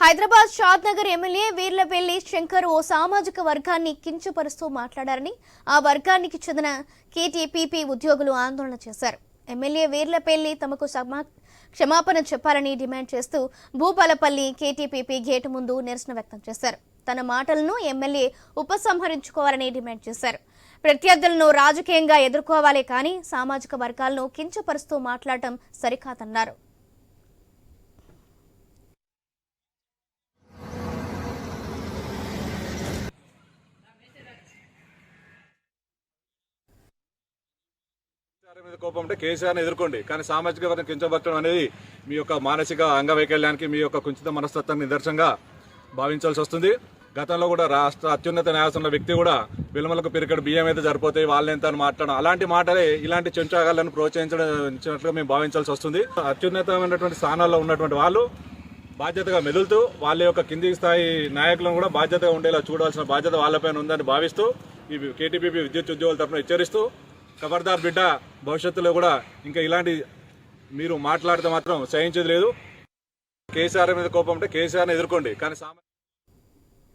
హైదరాబాద్ షాద్ Nagar MLA Veerlapally Shankar ఓ సామాజిక వర్గాన్ని కించపరుస్తూ మాట్లాడారని ఆ వర్గానికి చెందిన కేటీపీపీ ఉద్యోగులు ఆందోళన చేశారు. ఎమ్మెల్యే వీర్లపల్లి తమకు సమా క్షమాపణ చెప్పాలని డిమాండ్ చేస్తూ భూపాలపల్లి కేటీపీపీ గేటు ముందు నిరసన వ్యక్తం చేశారు. తన మాటలను ఎమ్మెల్యే ఉపసంహరించుకోవాలని డిమాండ్ చేశారు. ప్రత్యర్థులను రాజకీయంగా ఎదుర్కోవాలే కానీ సామాజిక వర్గాలను కించపరుస్తూ మాట్లాడటం సరికాదన్నారు. కేసీఆర్ మీద కోపం అంటే కేసీఆర్ని ఎదుర్కోండి. కానీ సామాజిక వర్గం కించబట్టడం అనేది మీ యొక్క మానసిక అంగవైకల్యానికి మీ యొక్క కుంచిత మనస్తత్వం నిదర్శనంగా భావించాల్సి వస్తుంది. గతంలో కూడా రాష్ట్ర అత్యున్నత న్యాయస్థానంలో వ్యక్తి కూడా విలుమలకు పిరికడు బియ్యం అయితే సరిపోతాయి వాళ్ళెంత అని మాట్లాడడం. అలాంటి మాటలే ఇలాంటి చెంచాగాలను ప్రోత్సహించినట్లుగా మేము భావించాల్సి వస్తుంది. అత్యున్నతమైనటువంటి స్థానాల్లో ఉన్నటువంటి వాళ్ళు బాధ్యతగా మెదులుతూ వాళ్ళ యొక్క కింది స్థాయి నాయకులను కూడా బాధ్యతగా ఉండేలా చూడాల్సిన బాధ్యత వాళ్ళపైన ఉందని భావిస్తూ ఈ కేటీపీపీ విద్యుత్ ఉద్యోగుల తరఫున హెచ్చరిస్తూ ఖబర్దార్ బిడ్డ భవిష్యత్తులో కూడా ఇంకా ఇలాంటి మీరు మాట్లాడితే మాత్రం సహించేది లేదు. కేసీఆర్ మీద కోపం అంటే కేసీఆర్ని ఎదుర్కోండి. కానీ సామాన్య